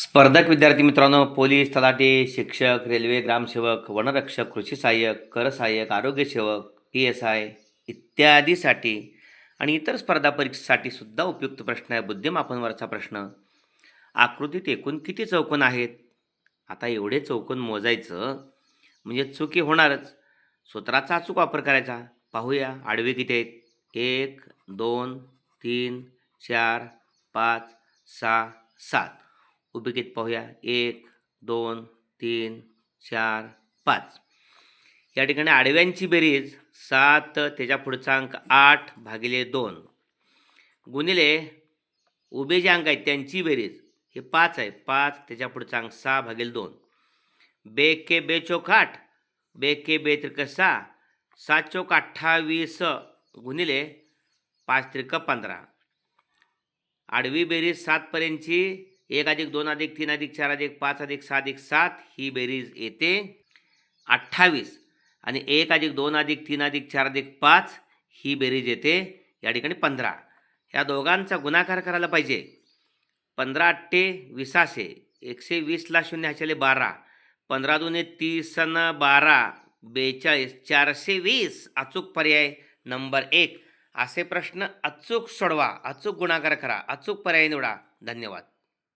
स्पर्धक विद्यार्थी मित्रांनो पोलीस तलाठी शिक्षक रेल्वे ग्रामसेवक वनरक्षक कृषी सहाय्यक कर सहाय्यक आरोग्य सेवक पी एस आय इत्यादीसाठी आणि इतर स्पर्धा परीक्षेसाठी सुद्धा उपयुक्त प्रश्न आहे बुद्धिमापनवरचा प्रश्न. आकृतीत एकूण किती चौकोन आहेत? आता एवढे चौकोन मोजायचं म्हणजे चुकी होणारच. सूत्राचा अचूक वापर करायचा. पाहूया आडवे किती आहेत? एक दोन तीन चार पाच सहा सात. उभी किती पाहूया. एक दोन तीन चार पाच. या ठिकाणी आडव्यांची बेरीज सात त्याच्या पुढचा अंक आठ भागिले दोन. गुणिले उभे जे अंक आहेत त्यांची बेरीज हे पाच आहे. पाच त्याच्या पुढचा अंक सहा भागिले दोन. बे के बे चौक आठ. बे के बे त्रिक सहा. सात चौक अठ्ठावीस गुणिले पाच त्रिक पंधरा. आडवी बेरीज सातपर्यंतची एक अधिक दोन अधिक तीन अधिक चार अधिक पाच अधिक सहा अधिक सात ही बेरीज येते अठ्ठावीस. आणि एक अधिक दोन अधिक तीन अधिक चार अधिक पाच ही बेरीज येते या ठिकाणी पंधरा. या दोघांचा गुणाकार करायला पाहिजे. पंधरा अठ्ठे विसाशे एकशे वीसला शून्य ह्याच्याले बारा. पंधरा दोन्ही तीस न बारा बेचाळीस चारशे वीस. अचूक पर्याय नंबर एक. असे प्रश्न अचूक सोडवा. अचूक गुणाकार करा. अचूक पर्याय निवडा. धन्यवाद.